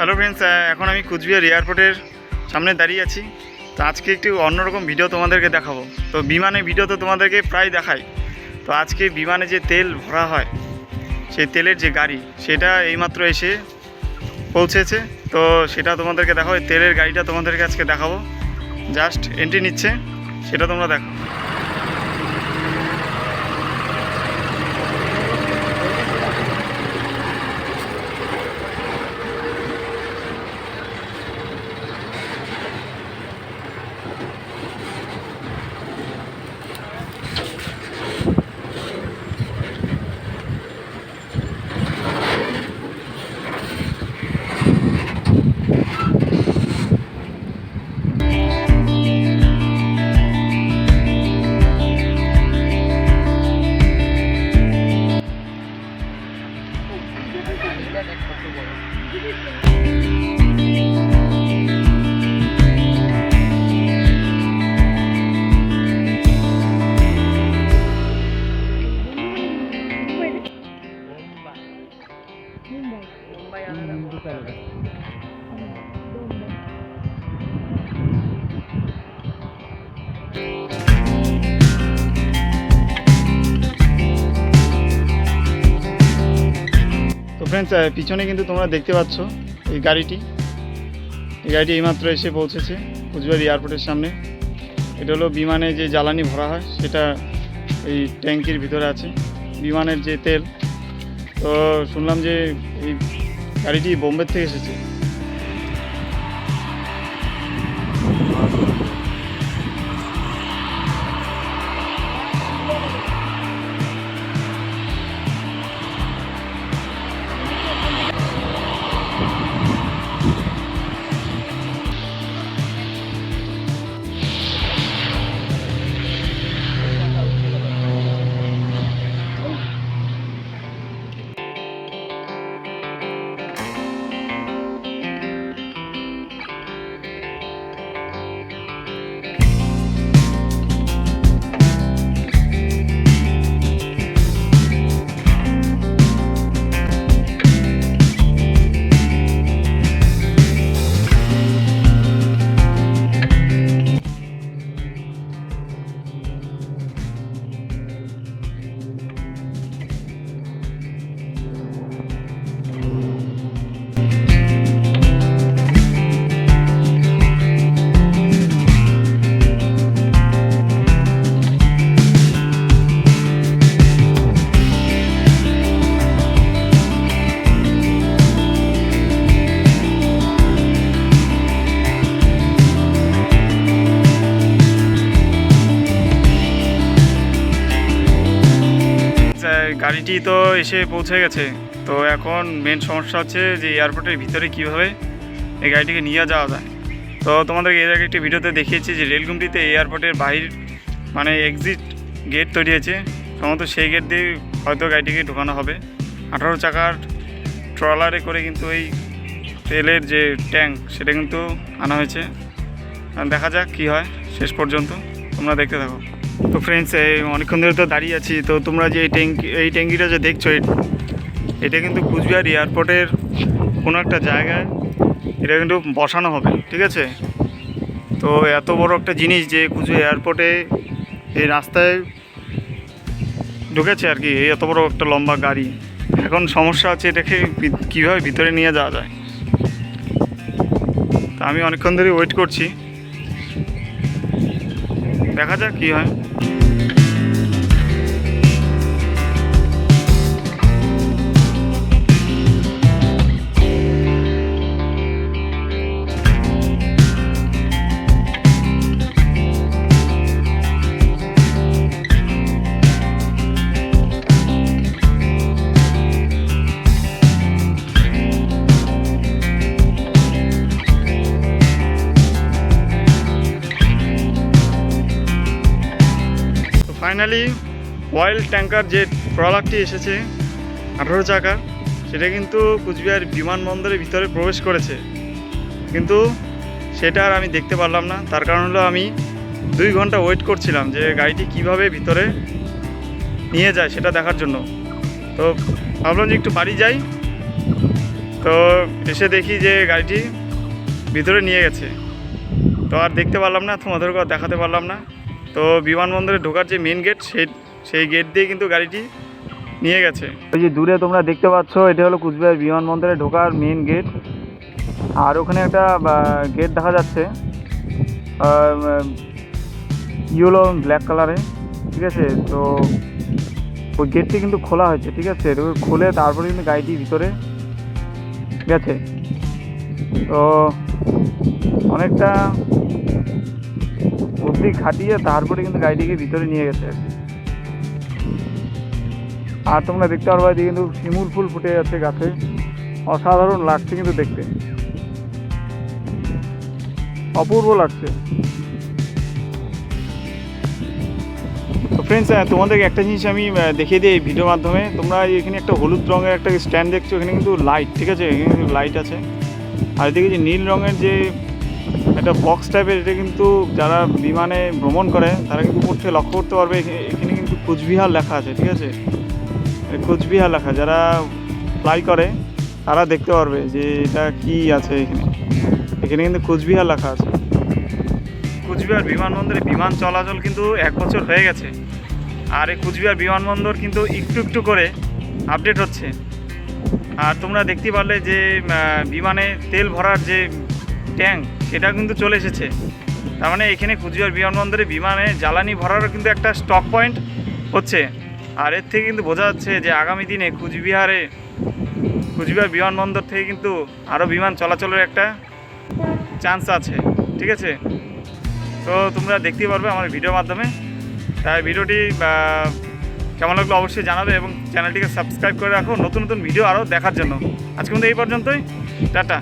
Hello friends এখন আমি কুচবিহার এয়ারপোর্টের সামনে দাঁড়িয়ে আছি। তো আজকে একটু অন্যরকম ভিডিও তোমাদেরকে দেখাবো। তো বিমানে ভিডিও তো তোমাদেরকে প্রায় দেখাই। তো আজকে বিমানে যে তেল ভরা হয়, সেই তেলের যে গাড়ি, সেটা এইমাত্র এসে পৌঁছেছে। তো সেটা তোমাদেরকে দেখাবো তেলের গাড়িটা তোমাদেরকে আজকে দেখাবো। জাস্ট এন্ট্রি নিচ্ছে, সেটা তোমরা দেখো। ফ্রেন্ডস পিছনে কিন্তু তোমরা দেখতে পাচ্ছ এই গাড়িটি। এই গাড়িটি এইমাত্র এসে পৌঁছেছে কুচবিহার এয়ারপোর্টের সামনে। এটা হলো বিমানে যে জ্বালানি ভরা হয়, সেটা এই ট্যাঙ্কির ভিতরে আছে। বিমানের যে তেল। তো শুনলাম যে এই গাড়িটি বোম্বের থেকে এসেছে। গাড়িটি তো এসে পৌঁছে গেছে। তো এখন মেন সমস্যা হচ্ছে যে এয়ারপোর্টের ভিতরে কীভাবে এই গাড়িটিকে নিয়ে যাওয়া যায়। তো তোমাদেরকে এর আগে একটি ভিডিওতে দেখিয়েছি যে রেলগুমটিতে এয়ারপোর্টের বাহির মানে এক্সিট গেট তৈরি হয়েছে। সম্ভবত সেই গেট দিয়ে হয়তো গাড়িটিকে ঢোকানো হবে। আঠারো চাকার ট্রলারে করে কিন্তু এই তেলের যে ট্যাঙ্ক, সেটা কিন্তু আনা হয়েছে। দেখা যাক কী হয়। শেষ পর্যন্ত তোমরা দেখতে থাকো। তো ফ্রেন্ডস এই অনেকক্ষণ ধরে তো দাঁড়িয়ে আছি, তো তোমরা যে এই ট্যাঙ্কি, এই ট্যাঙ্কিটা যে দেখছ এটা কিন্তু কুচবিহার এয়ারপোর্টের কোনো একটা জায়গায় এটা কিন্তু বসানো হবে, ঠিক আছে? তো এত বড় একটা জিনিস যে কুচবিহার এয়ারপোর্টে এই রাস্তায় ঢুকেছে আর কি এত বড় একটা লম্বা গাড়ি। এখন সমস্যা আছে এটাকে কীভাবে ভিতরে নিয়ে যাওয়া যায়? তা আমি অনেকক্ষণ ধরে ওয়েট করছি। দেখা যাক কী হয়। ফাইনালি অয়েল ট্যাঙ্কার যে প্রোডাক্টটি এসেছে, আঠারো চাকা, সেটা কিন্তু কুচবিহার বিমানবন্দরের ভিতরে প্রবেশ করেছে। কিন্তু সেটা আর আমি দেখতে পারলাম না। তার কারণ হলো আমি দুই ঘণ্টা ওয়েট করছিলাম যে গাড়িটি কীভাবে ভিতরে নিয়ে যায় সেটা দেখার জন্য। তো ভাবলাম যে একটু বাড়ি যাই। তো এসে দেখি যে গাড়িটি ভিতরে নিয়ে গেছে। তো আর দেখতে পারলাম না তোমাদেরকে দেখাতে পারলাম না। তো বিমানবন্দরে ঢোকার যে মেন গেট সেই সেই গেট দিয়ে কিন্তু গাড়িটি নিয়ে গেছে। ওই যে দূরে তোমরা দেখতে পাচ্ছ, এটা হলো কুচবিহার বিমানবন্দরে ঢোকার মেন গেট আর ওখানে একটা গেট দেখা যাচ্ছে ইয়েলো ব্ল্যাক কালারে ঠিক আছে? তো ওই গেটটি কিন্তু খোলা হয়েছে, ঠিক আছে? খুলে তারপরে কিন্তু গাড়িটি ভিতরে গেছে। তো অনেকটা বুদ্ধি খাটিয়ে তারপরে কিন্তু গাড়িটিকে ভিতরে নিয়ে গেছে আর কি। আর তোমরা দেখতে পারবা এদিকে কিন্তু শিমুল ফুল ফুটে যাচ্ছে গাছে। অসাধারণ লাগছে কিন্তু দেখতে। অপূর্ব লাগছে। তো ফ্রেন্ডস তোমাদেরকে একটা জিনিস আমি দেখিয়ে দিই এই ভিডিওর মাধ্যমে। তোমরা এখানে একটা হলুদ রঙের একটা স্ট্যান্ড দেখছ, এখানে কিন্তু লাইট ঠিক আছে? এখানে লাইট আছে। আর এদিকে যে নীল রঙের যে একটা বক্স টাইপের এটা কিন্তু যারা বিমানে ভ্রমণ করে, তারা কিন্তু উপর থেকে লক্ষ্য করতে পারবে। এখানে- কিন্তু কোচবিহার লেখা আছে, ঠিক আছে? কোচবিহার লেখা, যারা ফ্লাই করে, তারা দেখতে পারবে যে এটা কি আছে এখানে। এখানে কিন্তু কোচবিহার লেখা আছে। কুচবিহার বিমানবন্দরে বিমান চলাচল কিন্তু এক বছর হয়ে গেছে। আর এই কুচবিহার বিমানবন্দর কিন্তু একটু একটু করে আপডেট হচ্ছে। আর তোমরা দেখতে পারলে যে বিমানে তেল ভরার যে ট্যাঙ্ক সেটা কিন্তু চলে এসেছে। তার মানে এখানে কুচবিহার বিমানবন্দরে বিমানে জ্বালানি ভরারও কিন্তু একটা স্টক পয়েন্ট হচ্ছে। আর এর থেকে কিন্তু বোঝা যাচ্ছে যে আগামী দিনে কুচবিহারে, কুচবিহার বিমানবন্দর থেকে কিন্তু আরও বিমান চলাচলের একটা চান্স আছে। ঠিক আছে? তো তোমরা দেখতেই পারবে আমার ভিডিওর মাধ্যমে। তাই ভিডিওটি কেমন লাগল অবশ্যই জানাবে এবং চ্যানেলটিকে সাবস্ক্রাইব করে রাখো। নতুন নতুন ভিডিও আরও দেখার জন্য। আজকে কিন্তু এই পর্যন্তই। টাটা।